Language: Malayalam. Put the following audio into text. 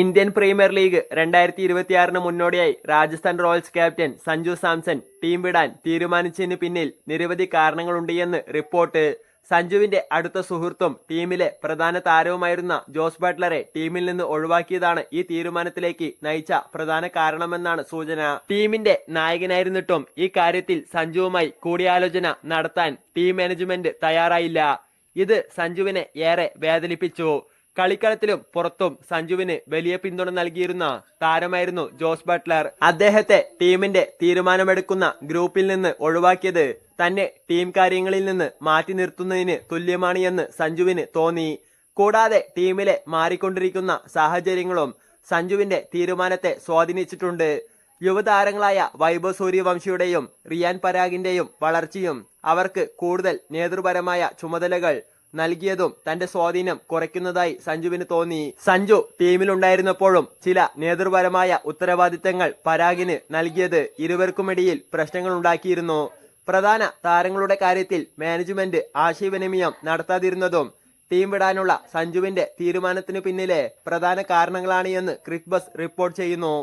ഇന്ത്യൻ പ്രീമിയർ ലീഗ് രണ്ടായിരത്തി ഇരുപത്തിയാറിന് മുന്നോടിയായി Rajasthan Royals captain Sanju Samson team വിടാൻ തീരുമാനിച്ചതിന് പിന്നിൽ നിരവധി കാരണങ്ങളുണ്ടെന്ന് റിപ്പോർട്ട്. സഞ്ജുവിന്റെ അടുത്ത സുഹൃത്തും ടീമിലെ പ്രധാന താരവുമായിരുന്ന ജോസ് ബട്ട്ലറെ ടീമിൽ നിന്ന് ഒഴിവാക്കിയതാണ് ഈ തീരുമാനത്തിലേക്ക് നയിച്ച പ്രധാന കാരണമെന്നാണ് സൂചന. ടീമിന്റെ നായകനായിരുന്നിട്ടും ഈ കാര്യത്തിൽ സഞ്ജുവുമായി കൂടിയാലോചന നടത്താൻ ടീം മാനേജ്മെന്റ് തയ്യാറായില്ല. ഇത് സഞ്ജുവിനെ ഏറെ വേദനിപ്പിച്ചു. കളിക്കളത്തിലും പുറത്തും സഞ്ജുവിന് വലിയ പിന്തുണ നൽകിയിരുന്ന താരമായിരുന്നു ജോസ് ബട്ട്ലർ. അദ്ദേഹത്തെ ടീമിന്റെ തീരുമാനമെടുക്കുന്ന ഗ്രൂപ്പിൽ നിന്ന് ഒഴിവാക്കിയത് തന്നെ ടീം കാര്യങ്ങളിൽ നിന്ന് മാറ്റി നിർത്തുന്നതിന് തുല്യമാണ് എന്ന് സഞ്ജുവിന് തോന്നി. കൂടാതെ ടീമിലെ മാറിക്കൊണ്ടിരിക്കുന്ന സാഹചര്യങ്ങളും സഞ്ജുവിന്റെ തീരുമാനത്തെ സ്വാധീനിച്ചിട്ടുണ്ട്. യുവതാരങ്ങളായ വൈഭവ് സൂര്യവംശിയുടെയും റിയാൻ പരാഗിന്റെയും വളർച്ചയും അവർക്ക് കൂടുതൽ നേതൃപരമായ ചുമതലകൾ നൽകിയതും തന്റെ സ്വാധീനം കുറയ്ക്കുന്നതായി സഞ്ജുവിന് തോന്നി. സഞ്ജു ടീമിലുണ്ടായിരുന്നപ്പോഴും ചില നേതൃപരമായ ഉത്തരവാദിത്തങ്ങൾ പരാഗിന് നൽകിയത് ഇരുവർക്കുമിടയിൽ പ്രശ്നങ്ങൾ ഉണ്ടാക്കിയിരുന്നു. പ്രധാന താരങ്ങളുടെ കാര്യത്തിൽ മാനേജ്മെന്റ് ആശയവിനിമയം നടത്താതിരുന്നതും ടീം വിടാനുള്ള സഞ്ജുവിന്റെ തീരുമാനത്തിനു പിന്നിലെ പ്രധാന കാരണങ്ങളാണ് എന്ന് ക്രിക്ബസ് റിപ്പോർട്ട് ചെയ്യുന്നു.